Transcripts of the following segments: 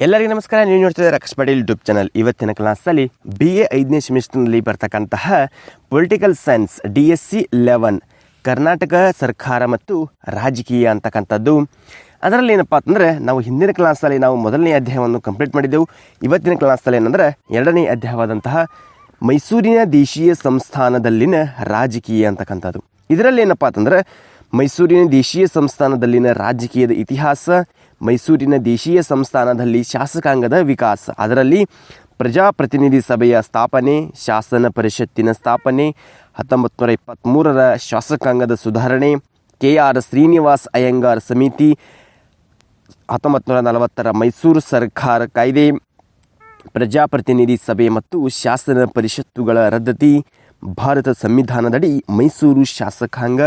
ಎಲ್ಲರಿಗೂ ನಮಸ್ಕಾರ. ನೀವು ನೋಡ್ತಾ ಇದ್ದಾರೆ ಪಾಟೀಲ್ ಯೂಟ್ಯೂಬ್ ಚಾನಲ್ ಇವತ್ತಿನ ಕ್ಲಾಸಲ್ಲಿ ಬಿ ಎ ಐದನೇ ಸೆಮಿಸ್ಟರ್ನಲ್ಲಿ ಬರ್ತಕ್ಕಂತಹ political science D S C eleven Karnataka ಸರ್ಕಾರ ಮತ್ತು ರಾಜಕೀಯ ಅಂತಕ್ಕಂಥದ್ದು. ಅದರಲ್ಲಿ ಏನಪ್ಪ ಅಂತಂದರೆ, ನಾವು ಹಿಂದಿನ ಕ್ಲಾಸಲ್ಲಿ ನಾವು ಮೊದಲನೇ ಅಧ್ಯಾಯವನ್ನು ಕಂಪ್ಲೀಟ್ ಮಾಡಿದ್ದೆವು. ಇವತ್ತಿನ ಕ್ಲಾಸಲ್ಲಿ ಏನಂದ್ರೆ, ಎರಡನೇ ಅಧ್ಯಾಯವಾದಂತಹ ಮೈಸೂರಿನ ದೇಶೀಯ ಸಂಸ್ಥಾನದಲ್ಲಿನ ರಾಜಕೀಯ ಅಂತಕ್ಕಂಥದ್ದು. ಇದರಲ್ಲಿ ಏನಪ್ಪ ಅಂತಂದರೆ, ಮೈಸೂರಿನ ದೇಶೀಯ ಸಂಸ್ಥಾನದಲ್ಲಿನ ರಾಜಕೀಯದ ಇತಿಹಾಸ ಮೈಸೂರಿನ ದೇಶೀಯ ಸಂಸ್ಥಾನದಲ್ಲಿ ಶಾಸಕಾಂಗದ ವಿಕಾಸ. ಅದರಲ್ಲಿ ಪ್ರಜಾಪ್ರತಿನಿಧಿ ಸಭೆಯ ಸ್ಥಾಪನೆ, ಶಾಸನ ಪರಿಷತ್ತಿನ ಸ್ಥಾಪನೆ ಹತ್ತೊಂಬತ್ತು ನೂರ ಇಪ್ಪತ್ತ್ಮೂರರ ಶಾಸಕಾಂಗದ ಸುಧಾರಣೆ ಕೆ ಆರ್ ಶ್ರೀನಿವಾಸ್ ಅಯ್ಯಂಗಾರ್ ಸಮಿತಿ ಹತ್ತೊಂಬತ್ತು ನೂರ ನಲವತ್ತರ ಮೈಸೂರು ಸರ್ಕಾರ ಕಾಯ್ದೆ, ಪ್ರಜಾಪ್ರತಿನಿಧಿ ಸಭೆ ಮತ್ತು ಶಾಸನ ಪರಿಷತ್ತುಗಳ ರದ್ದತಿ, ಭಾರತ ಸಂವಿಧಾನದಡಿ ಮೈಸೂರು ಶಾಸಕಾಂಗ.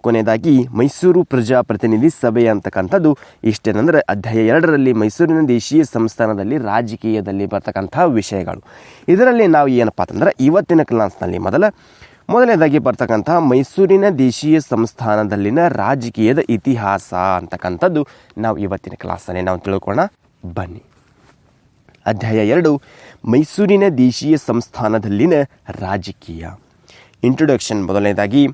ಕೊನೆಯದಾಗಿ ಮೈಸೂರು ಪ್ರಜಾಪ್ರತಿನಿಧಿ ಸಭೆ ಅಂತಕ್ಕಂಥದ್ದು. ಇಷ್ಟೇನೆಂದರೆ ಅಧ್ಯಾಯ ಎರಡರಲ್ಲಿ ಮೈಸೂರಿನ ದೇಶೀಯ ಸಂಸ್ಥಾನದಲ್ಲಿ ರಾಜಕೀಯದಲ್ಲಿ ಬರ್ತಕ್ಕಂಥ ವಿಷಯಗಳು. ಇದರಲ್ಲಿ ನಾವು ಏನಪ್ಪ ಅಂತಂದರೆ ಇವತ್ತಿನ ಕ್ಲಾಸ್ನಲ್ಲಿ ಮೊದಲ, ಮೊದಲನೇದಾಗಿ ಬರ್ತಕ್ಕಂಥ ಮೈಸೂರಿನ ದೇಶೀಯ ಸಂಸ್ಥಾನದಲ್ಲಿನ ರಾಜಕೀಯದ ಇತಿಹಾಸ ಅಂತಕ್ಕಂಥದ್ದು ನಾವು ಇವತ್ತಿನ ಕ್ಲಾಸಲ್ಲಿ ನಾವು ತಿಳ್ಕೊಳ್ಳೋಣ. ಬನ್ನಿ. ಅಧ್ಯಾಯ ಎರಡು, ಮೈಸೂರಿನ ದೇಶೀಯ ಸಂಸ್ಥಾನದಲ್ಲಿನ ರಾಜಕೀಯ. ಇಂಟ್ರೊಡಕ್ಷನ್ ಮೊದಲನೇದಾಗಿ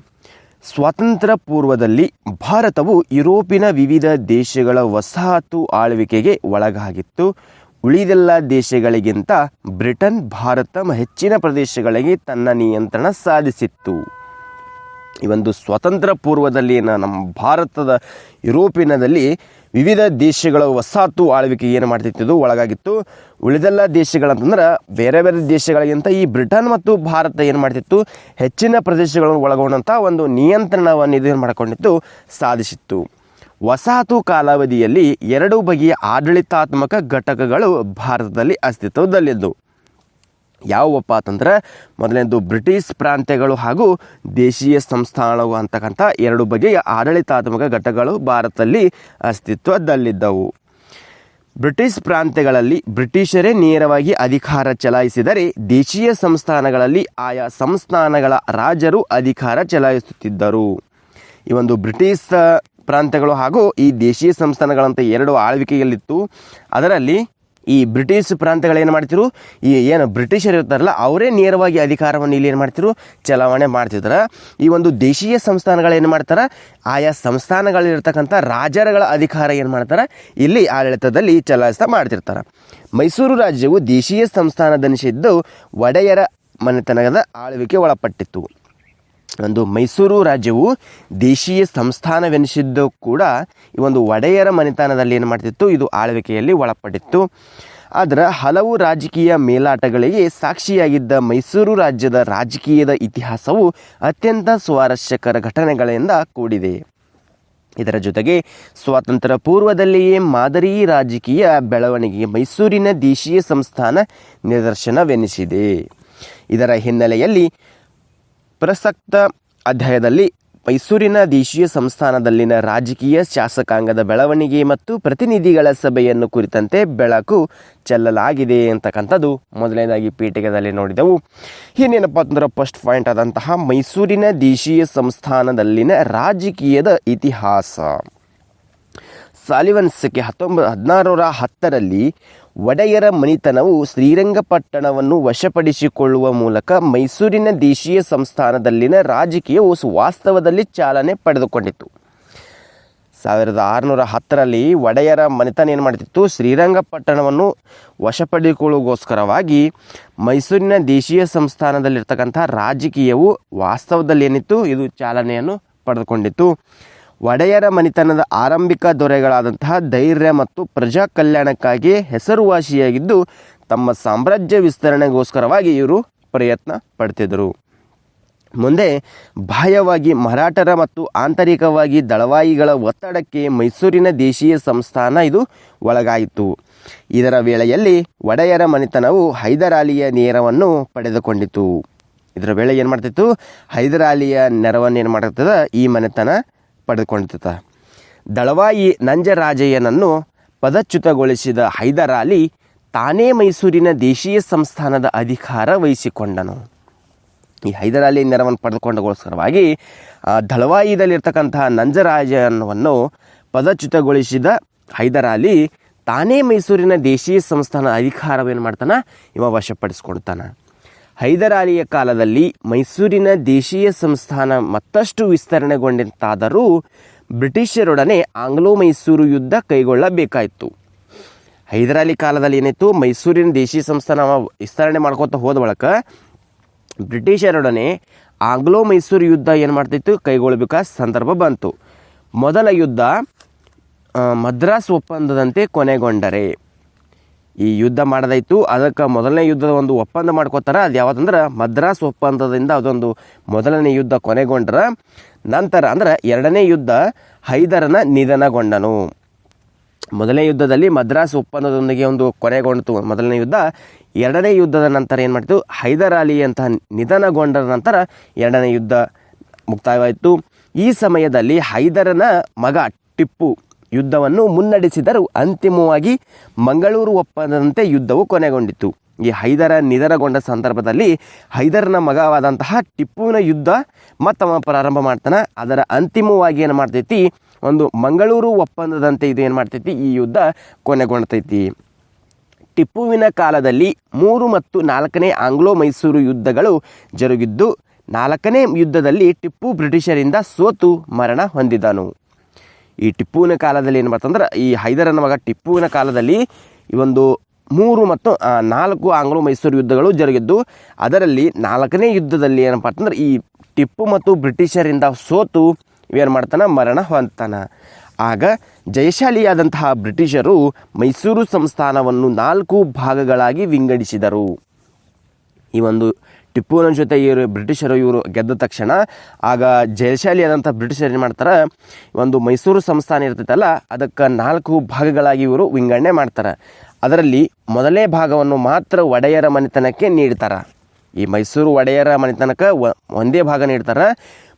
ಸ್ವಾತಂತ್ರ್ಯ ಪೂರ್ವದಲ್ಲಿ ಭಾರತವು ಯುರೋಪಿನ ವಿವಿಧ ದೇಶಗಳ ವಸಾಹತು ಆಳ್ವಿಕೆಗೆ ಒಳಗಾಗಿತ್ತು. ಉಳಿದೆಲ್ಲ ದೇಶಗಳಿಗಿಂತ ಬ್ರಿಟನ್ ಭಾರತ ಹೆಚ್ಚಿನ ಪ್ರದೇಶಗಳಿಗೆ ತನ್ನ ನಿಯಂತ್ರಣ ಸಾಧಿಸಿತ್ತು. ಈ ಒಂದು ಸ್ವತಂತ್ರ ಪೂರ್ವದಲ್ಲಿ ನ- ನಮ್ಮ ಭಾರತದ ಯುರೋಪಿನದಲ್ಲಿ ವಿವಿಧ ದೇಶಗಳ ವಸಾಹತು ಆಳ್ವಿಕೆ ಏನು ಮಾಡ್ತಿತ್ತು? ಒಳಗಾಗಿತ್ತು. ಉಳಿದೆಲ್ಲ ದೇಶಗಳಂತಂದ್ರೆ ಬೇರೆ ಬೇರೆ ದೇಶಗಳಿಗಿಂತ ಈ ಬ್ರಿಟನ್ ಮತ್ತು ಭಾರತ ಏನು ಮಾಡ್ತಿತ್ತು? ಹೆಚ್ಚಿನ ಪ್ರದೇಶಗಳನ್ನು ಒಳಗೊಂಡಂಥ ಒಂದು ನಿಯಂತ್ರಣವನ್ನು ಇದು ಏನು ಮಾಡಿಕೊಂಡಿತ್ತು? ಸಾಧಿಸಿತ್ತು. ವಸಾಹತು ಕಾಲಾವಧಿಯಲ್ಲಿ ಎರಡು ಬಗೆಯ ಆಡಳಿತಾತ್ಮಕ ಘಟಕಗಳು ಭಾರತದಲ್ಲಿ ಅಸ್ತಿತ್ವದಲ್ಲಿದ್ದು. ಯಾವುವಪ್ಪ ಅಂತಂದರೆ ಮೊದಲನೇದು ಬ್ರಿಟಿಷ್ ಪ್ರಾಂತ್ಯಗಳು ಹಾಗೂ ದೇಶೀಯ ಸಂಸ್ಥಾನಗಳು ಅಂತಕ್ಕಂಥ ಎರಡು ಬಗೆಯ ಆಡಳಿತಾತ್ಮಕ ಘಟಕಗಳು ಭಾರತದಲ್ಲಿ ಅಸ್ತಿತ್ವದಲ್ಲಿದ್ದವು. ಬ್ರಿಟಿಷ್ ಪ್ರಾಂತ್ಯಗಳಲ್ಲಿ ಬ್ರಿಟಿಷರೇ ನೇರವಾಗಿ ಅಧಿಕಾರ ಚಲಾಯಿಸಿದರೆ ದೇಶೀಯ ಸಂಸ್ಥಾನಗಳಲ್ಲಿ ಆಯಾ ಸಂಸ್ಥಾನಗಳ ರಾಜರು ಅಧಿಕಾರ ಚಲಾಯಿಸುತ್ತಿದ್ದರು. ಈ ಒಂದು ಬ್ರಿಟಿಷ್ ಪ್ರಾಂತ್ಯಗಳು ಹಾಗೂ ಈ ದೇಶೀಯ ಸಂಸ್ಥಾನಗಳಂತ ಎರಡು ಆಳ್ವಿಕೆಯಲ್ಲಿತ್ತು. ಅದರಲ್ಲಿ ಈ ಬ್ರಿಟಿಷ್ ಪ್ರಾಂತ್ಯಗಳು ಏನು ಮಾಡ್ತಿರು ಈ ಏನು ಬ್ರಿಟಿಷರು ಇರ್ತಾರಲ್ಲ, ಅವರೇ ನೇರವಾಗಿ ಅಧಿಕಾರವನ್ನು ಇಲ್ಲಿ ಏನು ಮಾಡ್ತಿದ್ರು? ಚಲಾವಣೆ ಮಾಡ್ತಿದ್ರು. ಈ ಒಂದು ದೇಶೀಯ ಸಂಸ್ಥಾನಗಳು ಏನು ಮಾಡ್ತಾರೆ? ಆಯಾ ಸಂಸ್ಥಾನಗಳಿರ್ತಕ್ಕಂಥ ರಾಜರುಗಳ ಅಧಿಕಾರ ಏನು ಮಾಡ್ತಾರೆ? ಇಲ್ಲಿ ಆಡಳಿತದಲ್ಲಿ ಚಲಾಯಿಸ್ತಾ ಮಾಡ್ತಿರ್ತಾರೆ. ಮೈಸೂರು ರಾಜ್ಯವು ದೇಶೀಯ ಸಂಸ್ಥಾನದನಿಸಿದ್ದು ಒಡೆಯರ ಮನೆತನದ ಆಳ್ವಿಕೆ ಒಳಪಟ್ಟಿತ್ತು. ಒಂದು ಮೈಸೂರು ರಾಜ್ಯವು ದೇಶೀಯ ಸಂಸ್ಥಾನವೆನಿಸಿದ್ದು ಕೂಡ ಈ ಒಂದು ಒಡೆಯರ ಮನೆತನದಲ್ಲಿ ಏನು ಮಾಡ್ತಿತ್ತು? ಇದು ಆಳ್ವಿಕೆಯಲ್ಲಿ ಒಳಪಟ್ಟಿತ್ತು. ಆದರೆ ಹಲವು ರಾಜಕೀಯ ಮೇಲಾಟಗಳಿಗೆ ಸಾಕ್ಷಿಯಾಗಿದ್ದ ಮೈಸೂರು ರಾಜ್ಯದ ರಾಜಕೀಯದ ಇತಿಹಾಸವು ಅತ್ಯಂತ ಸ್ವಾರಸ್ಯಕರ ಘಟನೆಗಳಿಂದ ಕೂಡಿದೆ. ಇದರ ಜೊತೆಗೆ ಸ್ವಾತಂತ್ರ್ಯ ಪೂರ್ವದಲ್ಲಿಯೇ ಮಾದರಿ ರಾಜಕೀಯ ಬೆಳವಣಿಗೆಗೆ ಮೈಸೂರಿನ ದೇಶೀಯ ಸಂಸ್ಥಾನ ನಿದರ್ಶನವೆನಿಸಿದೆ. ಇದರ ಹಿನ್ನೆಲೆಯಲ್ಲಿ ಪ್ರಸಕ್ತ ಅಧ್ಯಾಯದಲ್ಲಿ ಮೈಸೂರಿನ ದೇಶೀಯ ಸಂಸ್ಥಾನದಲ್ಲಿನ ರಾಜಕೀಯ ಶಾಸಕಾಂಗದ ಬೆಳವಣಿಗೆ ಮತ್ತು ಪ್ರತಿನಿಧಿಗಳ ಸಭೆಯನ್ನು ಕುರಿತಂತೆ ಬೆಳಕು ಚೆಲ್ಲಲಾಗಿದೆ ಅಂತಕ್ಕಂಥದ್ದು ಮೊದಲನೇದಾಗಿ ಪೀಠಿಕೆದಲ್ಲಿ ನೋಡಿದೆವು. ಇನ್ನೇನಪ್ಪ ಅಂದ್ರೆ ಫಸ್ಟ್ ಪಾಯಿಂಟ್ ಆದಂತಹ ಮೈಸೂರಿನ ದೇಶೀಯ ಸಂಸ್ಥಾನದಲ್ಲಿನ ರಾಜಕೀಯದ ಇತಿಹಾಸ. ಸಾಲಿವನ್ಸಕ್ಕೆ ಹತ್ತೊಂಬತ್ತು ಹದಿನಾರರ ಹತ್ತರಲ್ಲಿ ಒಡೆಯರ ಮನಿತನವು ಶ್ರೀರಂಗಪಟ್ಟಣವನ್ನು ವಶಪಡಿಸಿಕೊಳ್ಳುವ ಮೂಲಕ ಮೈಸೂರಿನ ದೇಶೀಯ ಸಂಸ್ಥಾನದಲ್ಲಿನ ರಾಜಕೀಯವು ವಾಸ್ತವದಲ್ಲಿ ಚಾಲನೆ ಪಡೆದುಕೊಂಡಿತ್ತು. ಸಾವಿರದ ಆರುನೂರ ಹತ್ತರಲ್ಲಿ ಒಡೆಯರ ಮನೆತನ ಏನು ಮಾಡ್ತಿತ್ತು? ಶ್ರೀರಂಗಪಟ್ಟಣವನ್ನು ವಶಪಡಿಕೊಳ್ಳುವಗೋಸ್ಕರವಾಗಿ ಮೈಸೂರಿನ ದೇಶೀಯ ಸಂಸ್ಥಾನದಲ್ಲಿರ್ತಕ್ಕಂಥ ರಾಜಕೀಯವು ವಾಸ್ತವದಲ್ಲಿ ಏನಿತ್ತು? ಇದು ಚಾಲನೆಯನ್ನು ಪಡೆದುಕೊಂಡಿತ್ತು. ಒಡೆಯರ ಮನೆತನದ ಆರಂಭಿಕ ದೊರೆಗಳಾದಂತಹ ಧೈರ್ಯ ಮತ್ತು ಪ್ರಜಾ ಕಲ್ಯಾಣಕ್ಕಾಗಿ ಹೆಸರುವಾಸಿಯಾಗಿದ್ದು, ತಮ್ಮ ಸಾಮ್ರಾಜ್ಯ ವಿಸ್ತರಣೆಗೋಸ್ಕರವಾಗಿ ಇವರು ಪ್ರಯತ್ನ ಪಡ್ತಿದ್ದರು. ಮುಂದೆ ಬಾಹ್ಯವಾಗಿ ಮರಾಠರ ಮತ್ತು ಆಂತರಿಕವಾಗಿ ದಳವಾಯಿಗಳ ಒತ್ತಡಕ್ಕೆ ಮೈಸೂರಿನ ದೇಶೀಯ ಸಂಸ್ಥಾನ ಇದು ಒಳಗಾಯಿತು. ಇದರ ವೇಳೆಯಲ್ಲಿ ಒಡೆಯರ ಮನೆತನವು ಹೈದರಾಲಿಯ ನೇರವನ್ನು ಪಡೆದುಕೊಂಡಿತು. ಇದರ ವೇಳೆ ಏನು ಮಾಡ್ತಿತ್ತು? ಹೈದರಾಲಿಯ ನೆರವನ್ನು ಏನು ಮಾಡ್ತದ ಈ ಮನೆತನ ಪಡೆದುಕೊಂಡಿತ ದಳವಾಯಿ ನಂಜರಾಜಯ್ಯನನ್ನು ಪದಚ್ಯುತಗೊಳಿಸಿದ ಹೈದರಾಲಿ ತಾನೇ ಮೈಸೂರಿನ ದೇಶೀಯ ಸಂಸ್ಥಾನದ ಅಧಿಕಾರ ವಹಿಸಿಕೊಂಡನು. ಈ ಹೈದರಾಲಿ ನೆರವನ್ನು ಪಡೆದುಕೊಂಡಗೋಸ್ಕರವಾಗಿ ದಳವಾಯಿದಲ್ಲಿರ್ತಕ್ಕಂತಹ ನಂಜರಾಜನವನ್ನು ಪದಚ್ಯುತಗೊಳಿಸಿದ ಹೈದರಾಲಿ ತಾನೇ ಮೈಸೂರಿನ ದೇಶೀಯ ಸಂಸ್ಥಾನ ಅಧಿಕಾರವೇನು ಮಾಡ್ತಾನೆ? ಇವ ವಶಪಡಿಸ್ಕೊಳ್ತಾನೆ ಹೈದರಾಲಿಯ ಕಾಲದಲ್ಲಿ ಮೈಸೂರಿನ ದೇಶೀಯ ಸಂಸ್ಥಾನ ಮತ್ತಷ್ಟು ವಿಸ್ತರಣೆಗೊಂಡಂತಾದರೂ ಬ್ರಿಟಿಷರೊಡನೆ ಆಂಗ್ಲೋ ಮೈಸೂರು ಯುದ್ಧ ಕೈಗೊಳ್ಳಬೇಕಾಯಿತು. ಹೈದರಾಲಿ ಕಾಲದಲ್ಲಿ ಏನಾಯಿತು? ಮೈಸೂರಿನ ದೇಶೀಯ ಸಂಸ್ಥಾನ ವಿಸ್ತರಣೆ ಮಾಡ್ಕೊತ ಹೋದ ಬಳಿಕ ಬ್ರಿಟಿಷರೊಡನೆ ಆಂಗ್ಲೋ ಮೈಸೂರು ಯುದ್ಧ ಏನು ಮಾಡ್ತಿತ್ತು? ಕೈಗೊಳ್ಳಬೇಕಾದ ಸಂದರ್ಭ ಬಂತು. ಮೊದಲ ಯುದ್ಧ ಮದ್ರಾಸ್ ಒಪ್ಪಂದದಂತೆ ಕೊನೆಗೊಂಡರೆ. ಈ ಯುದ್ಧ ಮಾಡೋದಾಯಿತು. ಅದಕ್ಕೆ ಮೊದಲನೇ ಯುದ್ಧದ ಒಂದು ಒಪ್ಪಂದ ಮಾಡ್ಕೋತಾರ. ಅದು ಯಾವುದಂದ್ರೆ ಮದ್ರಾಸ್ ಒಪ್ಪಂದದಿಂದ ಅದೊಂದು ಮೊದಲನೇ ಯುದ್ಧ ಕೊನೆಗೊಂಡ್ರ, ನಂತರ ಅಂದ್ರೆ ಎರಡನೇ ಯುದ್ಧ ಹೈದರನ ನಿಧನಗೊಂಡನು. ಮೊದಲನೇ ಯುದ್ಧದಲ್ಲಿ ಮದ್ರಾಸ್ ಒಪ್ಪಂದದೊಂದಿಗೆ ಒಂದು ಕೊನೆಗೊಂಡಿತು ಮೊದಲನೇ ಯುದ್ಧ. ಎರಡನೇ ಯುದ್ಧದ ನಂತರ ಏನು ಮಾಡಿತು? ಹೈದರ್ ಅಲಿ ಅಂತಹ ನಿಧನಗೊಂಡ ನಂತರ ಎರಡನೇ ಯುದ್ಧ ಮುಕ್ತಾಯವಾಯಿತು. ಈ ಸಮಯದಲ್ಲಿ ಹೈದರನ ಮಗ ಟಿಪ್ಪು ಯುದ್ಧವನ್ನು ಮುನ್ನಡೆಸಿದರೂ ಅಂತಿಮವಾಗಿ ಮಂಗಳೂರು ಒಪ್ಪಂದದಂತೆ ಯುದ್ಧವು ಕೊನೆಗೊಂಡಿತು ಈ ಹೈದರ ನಿಧನಗೊಂಡ ಸಂದರ್ಭದಲ್ಲಿ ಹೈದರನ ಮಗವಾದಂತಹ ಟಿಪ್ಪುವಿನ ಯುದ್ಧ ಮತ್ತವ ಪ್ರಾರಂಭ ಮಾಡ್ತಾನೆ. ಅದರ ಅಂತಿಮವಾಗಿ ಏನು ಮಾಡ್ತೈತಿ? ಒಂದು ಮಂಗಳೂರು ಒಪ್ಪಂದದಂತೆ ಇದು ಏನು ಮಾಡ್ತೈತಿ? ಈ ಯುದ್ಧ ಕೊನೆಗೊಳ್ತೈತಿ. ಟಿಪ್ಪುವಿನ ಕಾಲದಲ್ಲಿ ಮೂರು ಮತ್ತು ನಾಲ್ಕನೇ ಆಂಗ್ಲೋ ಮೈಸೂರು ಯುದ್ಧಗಳು ಜರುಗಿದ್ದು, ನಾಲ್ಕನೇ ಯುದ್ಧದಲ್ಲಿ ಟಿಪ್ಪು ಬ್ರಿಟಿಷರಿಂದ ಸೋತು ಮರಣ ಹೊಂದಿದನು. ಈ ಟಿಪ್ಪುವಿನ ಕಾಲದಲ್ಲಿ ಏನು ಮಾಡ್ತಂದ್ರೆ ಈ ಹೈದರನ ಮಗ ಟಿಪ್ಪುವಿನ ಕಾಲದಲ್ಲಿ ಈ ಒಂದು ಮೂರು ಮತ್ತು ನಾಲ್ಕು ಆಂಗ್ಲೋ ಮೈಸೂರು ಯುದ್ಧಗಳು ಜರುಗಿದ್ದು, ಅದರಲ್ಲಿ ನಾಲ್ಕನೇ ಯುದ್ಧದಲ್ಲಿ ಏನಪ್ಪ ಅಂತಂದ್ರೆ, ಈ ಟಿಪ್ಪು ಮತ್ತು ಬ್ರಿಟಿಷರಿಂದ ಸೋತು ಇವೇನು ಮಾಡ್ತಾನೆ, ಮರಣ ಹೊಂದ್ತಾನೆ. ಆಗ ಜಯಶಾಲಿಯಾದಂತಹ ಬ್ರಿಟಿಷರು ಮೈಸೂರು ಸಂಸ್ಥಾನವನ್ನು ನಾಲ್ಕು ಭಾಗಗಳಾಗಿ ವಿಂಗಡಿಸಿದರು. ಈ ಒಂದು ಟಿಪ್ಪುವಿನ ಜೊತೆ ಇವರು ಬ್ರಿಟಿಷರು ಇವರು ಗೆದ್ದ ತಕ್ಷಣ, ಆಗ ಜಯಶಾಲಿಯಾದಂಥ ಬ್ರಿಟಿಷರು ಏನು ಮಾಡ್ತಾರೆ, ಒಂದು ಮೈಸೂರು ಸಂಸ್ಥಾನ ಇರ್ತೈತಲ್ಲ, ಅದಕ್ಕೆ ನಾಲ್ಕು ಭಾಗಗಳಾಗಿ ಇವರು ವಿಂಗಡಣೆ ಮಾಡ್ತಾರೆ. ಅದರಲ್ಲಿ ಮೊದಲೇ ಭಾಗವನ್ನು ಮಾತ್ರ ಒಡೆಯರ ಮನೆತನಕ್ಕೆ ನೀಡ್ತಾರೆ. ಈ ಮೈಸೂರು ಒಡೆಯರ ಮನೆತನಕ್ಕೆ ಒಂದೇ ಭಾಗ ನೀಡ್ತಾರೆ.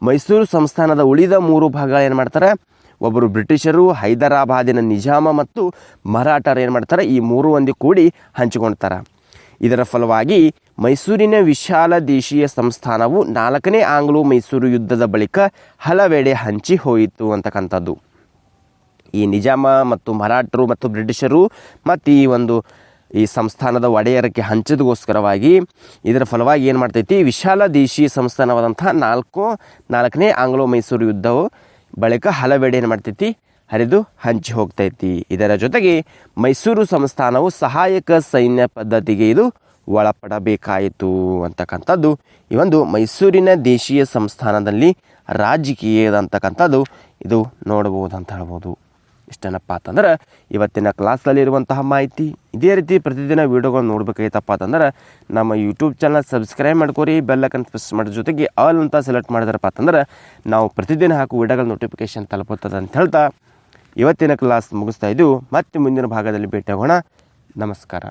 ಮೈಸೂರು ಸಂಸ್ಥಾನದ ಉಳಿದ ಮೂರು ಭಾಗ ಏನು ಮಾಡ್ತಾರೆ ಒಬ್ಬರು ಬ್ರಿಟಿಷರು, ಹೈದರಾಬಾದಿನ ನಿಜಾಮ ಮತ್ತು ಮರಾಠರು ಏನು ಮಾಡ್ತಾರೆ, ಈ ಮೂರು ಒಂದಿ ಕೂಡಿ ಹಂಚಿಕೊಳ್ತಾರೆ ಇದರ ಫಲವಾಗಿ ಮೈಸೂರಿನ ವಿಶಾಲ ದೇಶೀಯ ಸಂಸ್ಥಾನವು ನಾಲ್ಕನೇ ಆಂಗ್ಲೋ ಮೈಸೂರು ಯುದ್ಧದ ಬಳಿಕ ಹಲವೆಡೆ ಹಂಚಿ ಹೋಯಿತು ಅಂತಕ್ಕಂಥದ್ದು. ಈ ನಿಜಾಮ ಮತ್ತು ಮರಾಠರು ಮತ್ತು ಬ್ರಿಟಿಷರು ಮತ್ತು ಈ ಒಂದು ಈ ಸಂಸ್ಥಾನದ ಒಡೆಯರಕ್ಕೆ ಹಂಚದಗೋಸ್ಕರವಾಗಿ ಇದರ ಫಲವಾಗಿ ಏನು ಮಾಡ್ತೈತಿ, ವಿಶಾಲ ದೇಶೀಯ ಸಂಸ್ಥಾನವಾದಂಥ ನಾಲ್ಕು, ನಾಲ್ಕನೇ ಆಂಗ್ಲೋ ಮೈಸೂರು ಯುದ್ಧವು ಬಳಿಕ ಹಲವೆಡೆ ಏನು ಮಾಡ್ತೈತಿ ಹರಿದು ಹಂಚಿ ಹೋಗ್ತೈತಿ ಇದರ ಜೊತೆಗೆ ಮೈಸೂರು ಸಂಸ್ಥಾನವು ಸಹಾಯಕ ಸೈನ್ಯ ಪದ್ಧತಿಗೆ ಇದು ಒಳಪಡಬೇಕಾಯಿತು ಅಂತಕ್ಕಂಥದ್ದು. ಈ ಒಂದು ಮೈಸೂರಿನ ದೇಶೀಯ ಸಂಸ್ಥಾನದಲ್ಲಿ ರಾಜಕೀಯದ ಅಂತಕ್ಕಂಥದ್ದು ಇದು ನೋಡ್ಬೋದು ಅಂತ ಹೇಳ್ಬೋದು. ಇಷ್ಟೇನಪ್ಪ ಅಂತಂದ್ರೆ, ಇವತ್ತಿನ ಕ್ಲಾಸಲ್ಲಿರುವಂತಹ ಮಾಹಿತಿ ಇದೇ ರೀತಿ ಪ್ರತಿದಿನ ವೀಡಿಯೋಗಳು ನೋಡ್ಬೇಕಾಯ್ತಪ್ಪ ಅಂತಂದ್ರೆ, ನಮ್ಮ ಯೂಟ್ಯೂಬ್ ಚಾನಲ್ ಸಬ್ಸ್ಕ್ರೈಬ್ ಮಾಡ್ಕೊರಿ ಬೆಲ್ಲೈಕನ್ ಪ್ರೆಸ್ ಮಾಡೋ ಜೊತೆಗೆ ಆಲ್ ಅಂತ ಸೆಲೆಕ್ಟ್ ಮಾಡಿದ್ರಪ್ಪ ಅಂತಂದ್ರೆ, ನಾವು ಪ್ರತಿದಿನ ಹಾಕುವ ವಿಡಿಯೋಗಳ ನೋಟಿಫಿಕೇಶನ್ ತಲುಪುತ್ತದೆ ಅಂತ ಹೇಳ್ತಾ ಇವತ್ತಿನ ಕ್ಲಾಸ್ ಮುಗಿಸ್ತಾ ಇದ್ದು ಮತ್ತೆ ಮುಂದಿನ ಭಾಗದಲ್ಲಿ ಭೇಟಿಯಾಗೋಣ. ನಮಸ್ಕಾರ.